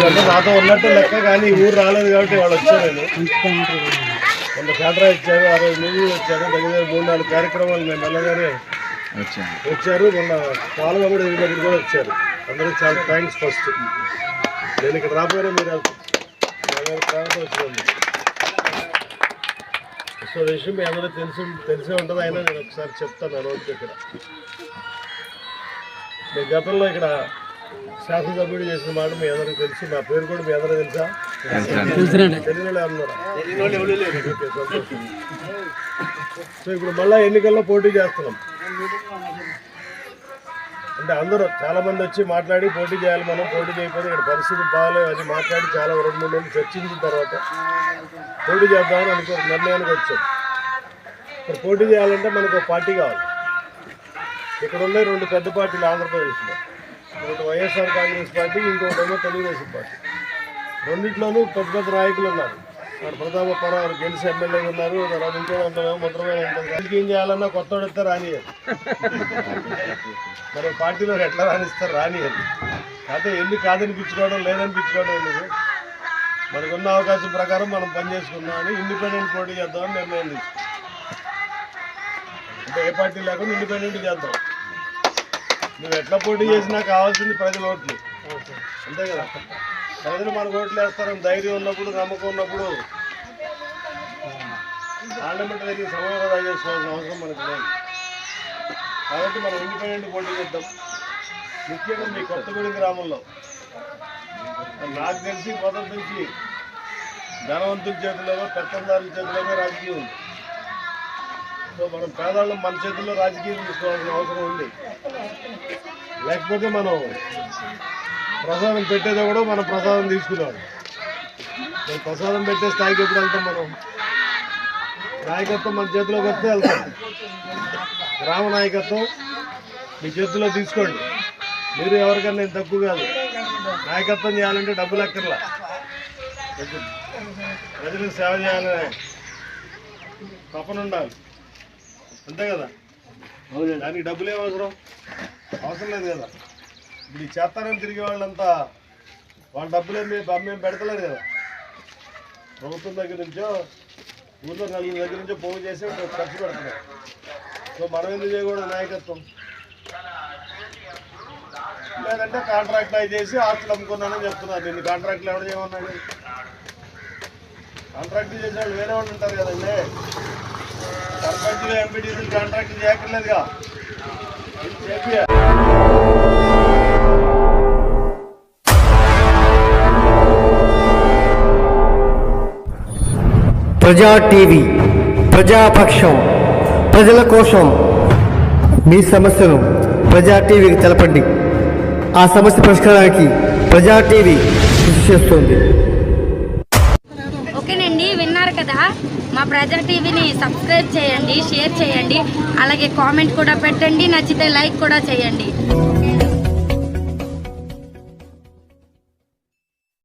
వీళ్ళంతా నాతో ఉన్నట్టు లెక్క కానీ ఊరు రాలేదు కాబట్టి వాళ్ళు వచ్చారు నేను. కొంత కేటరా ఇచ్చారు ఆ రోజు వచ్చారు దగ్గర మూడు నాలుగు కార్యక్రమాలు మేము వెళ్ళగానే వచ్చారు. మొన్న పాలుగా కూడా దగ్గర కూడా వచ్చారు. అందరికీ చాలా థ్యాంక్స్ ఫస్ట్ నేను ఇక్కడ రాబోయే మీరు వచ్చినందుకు. సో విషయం మీ అందరూ తెలిసి తెలిసే ఉంటుంది. అయినా నేను ఒకసారి చెప్తాను అనౌన్స్ ఇక్కడ. గతంలో ఇక్కడ శాసనసభ్యుడు చేసిన మాట మీ అందరికీ తెలుసు. నా పేరు కూడా మీ అందరూ తెలుసా. సో ఇప్పుడు మళ్ళీ ఎన్నికల్లో పోటీ చేస్తున్నాం. అంటే అందరూ చాలా మంది వచ్చి మాట్లాడి పోటీ చేయాలి మనం పోటీ చేయకపోతే ఇక్కడ పరిస్థితి బాగాలేదు అని మాట్లాడి చాలా రెండు మూడు నెలలు చర్చించిన తర్వాత పోటీ చేద్దామని అనుకో నిర్ణయానికి వచ్చాం. ఇక్కడ పోటీ చేయాలంటే మనకు ఒక పార్టీ కావాలి. ఇక్కడ ఉన్నాయి రెండు పెద్ద పార్టీలు ఆంధ్రప్రదేశ్లో. ఒకటి వైఎస్ఆర్ కాంగ్రెస్ పార్టీ ఇంకొకటి ఏమో తెలుగుదేశం పార్టీ. రెండిట్లోనూ పెద్ద పెద్ద నాయకులు ఉన్నారు. అక్కడ ప్రతాప పరావు గెలిచి ఎమ్మెల్యేలు ఉన్నారు. తర్వాత ఇంకో దాంట్లో ముద్రమైన ఉంటుంది దానికి ఏం చేయాలన్నా కొత్త వాడితే రానియరు మరి పార్టీలో ఎట్లా రాణిస్తారు రానియరు కాకపోతే ఎన్ని కాదనిపించుకోవడం లేదనిపించుకోవడం ఎందుకు? మనకున్న అవకాశం ప్రకారం మనం పనిచేసుకుందామని ఇండిపెండెంట్ పోటీ చేద్దామని నిర్ణయం తీసుకున్నాం. అంటే ఏ పార్టీ లేకుండా ఇండిపెండెంట్ చేద్దాం. నువ్వు ఎట్లా పోటీ చేసినా కావాల్సింది ప్రజల ఓట్లు. అంతే కదా? ప్రజలు మనకు ఓట్లు వేస్తారు ధైర్యం ఉన్నప్పుడు నమ్మకం ఉన్నప్పుడు. పార్లమెంట్ దగ్గర సమయం చేసుకోవాల్సిన అవసరం మనకు లేదు. కాబట్టి మనం ఇండిపెండెంట్ పోటీ చేద్దాం. ముఖ్యంగా మీ కొత్తగూడెం గ్రామంలో. నాకు తెలిసి మొదటి నుంచి ధనవంతుల చేతిలో పెత్తందారుల చేతిలోనే రాజకీయం ఉంది. సో మనం పేదవాళ్ళం మన చేతుల్లో రాజకీయం తీసుకోవాల్సిన అవసరం ఉంది. లేకపోతే మనం ప్రసాదం పెట్టేదో కూడా మనం ప్రసాదం తీసుకున్నాం మరి ప్రసాదం పెట్టే స్థాయికి ఎప్పుడు వెళ్తాం మనం? నాయకత్వం మన చేతిలోకి వస్తే వెళ్తాం. గ్రామ నాయకత్వం మీ చేతిలో తీసుకోండి. మీరు ఎవరికన్నా నేను తక్కువ కాదు. నాయకత్వం చేయాలంటే డబ్బులు ఎక్కర్లా? ప్రజలకు సేవ చేయాలనే తపన ఉండాలి. అంతే కదా? దానికి డబ్బులు ఏం అవసరం? అవసరం లేదు కదా? ఇప్పుడు ఈ చేస్తారని తిరిగే వాళ్ళంతా వాళ్ళ డబ్బులు ఏమి మేము పెడతలేరు కదా? ప్రభుత్వం దగ్గర నుంచో ఊళ్ళో నలుగురు దగ్గర నుంచో పోగు చేసి ఖర్చు పెడుతున్నారు. సో మనం ఎందుకు చేయకూడదు నాయకత్వం? లేదంటే కాంట్రాక్ట్ అయి చేసి ఆస్తులు అమ్ముకున్నానని చెప్తున్నారు. దీన్ని కాంట్రాక్ట్లు ఎవరు చేయమన్నాడు? కాంట్రాక్ట్ చేసే వాళ్ళు వేరే వాళ్ళు ఉంటారు కదండి. సర్పంచ్లు ఎంపీటీసీలు కాంట్రాక్ట్ చేయక్కర్లేదుగా. చెప్పి ప్రజా టీవీ ప్రజాపక్షం ప్రజల కోసం మీ సమస్యను ప్రజా టీవీకి తెలపండి. ఆ సమస్య పరిష్కారానికి ప్రజా టీవీ కృషి చేస్తుంది. ఓకేనండి విన్నారు కదా? మా ప్రజా టీవీని సబ్స్క్రైబ్ చేయండి షేర్ చేయండి అలాగే కామెంట్ కూడా పెట్టండి నచ్చితే లైక్ కూడా చేయండి.